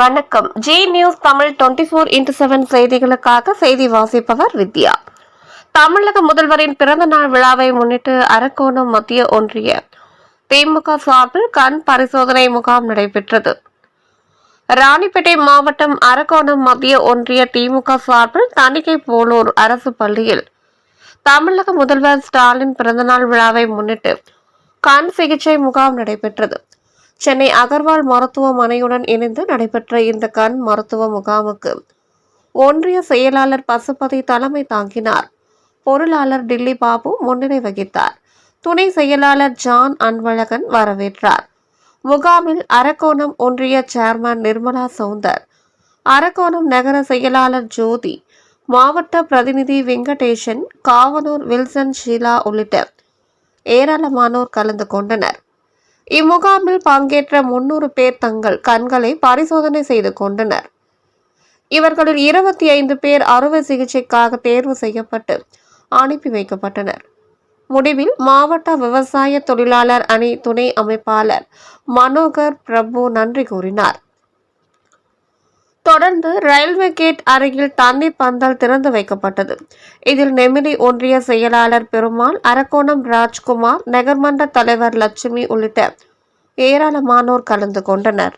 வணக்கம். Zee news Tamil twenty four into seven செய்திகளுக்காக செய்தி வாசிப்பவர் வித்யா. தமிழக முதல்வரின் பிறந்த நாள் விழாவை முன்னிட்டு அரக்கோணம் மத்திய ஒன்றிய திமுக சார்பில் கண் பரிசோதனை முகாம் நடைபெற்றது. ராணிப்பேட்டை மாவட்டம் அரக்கோணம் மத்திய ஒன்றிய திமுக சார்பில் தணிக்கை போலூர் அரசு பள்ளியில் தமிழக முதல்வர் ஸ்டாலின் பிறந்தநாள் விழாவை முன்னிட்டு கண் சிகிச்சை முகாம் நடைபெற்றது. சென்னை அகர்வால் மருத்துவமனையுடன் இணைந்து நடைபெற்ற இந்த கண் மருத்துவ முகாமுக்கு ஒன்றிய செயலாளர் பசுபதி தலைமை தாங்கினார். பொருளாளர் டில்லி பாபு முன்னிலை வகித்தார். துணை செயலாளர் ஜான் அன்பழகன் வரவேற்றார். முகாமில் அரக்கோணம் ஒன்றிய சேர்மன் நிர்மலா சௌந்தர் அரக்கோணம் நகர செயலாளர் ஜோதி மாவட்ட பிரதிநிதி வெங்கடேசன் காவனூர் வில்சன் ஷீலா உள்ளிட்ட ஏராளமானோர் கலந்து கொண்டனர். இம்முகாமில் பங்கேற்ற முன்னூறு பேர் தங்கள் கண்களை பரிசோதனை செய்து கொண்டனர். இவர்களில் இருபத்தி ஐந்து பேர் அறுவை சிகிச்சைக்காக தேர்வு செய்யப்பட்டு அனுப்பி வைக்கப்பட்டனர். முடிவில் மாவட்ட விவசாய தொழிலாளர் அணி துணை அமைப்பாளர் மனோகர் பிரபு நன்றி கூறினார். தொடர்ந்து ரயில்வே கேட் அருகில் தண்ணீர் பந்தல் திறந்து வைக்கப்பட்டது. இதில் நெமிலி ஒன்றிய செயலாளர் பெருமாள் அரக்கோணம் ராஜ்குமார் நகர்மன்ற தலைவர் லட்சுமி உள்ளிட்ட ஏராளமானோர் கலந்து கொண்டனர்.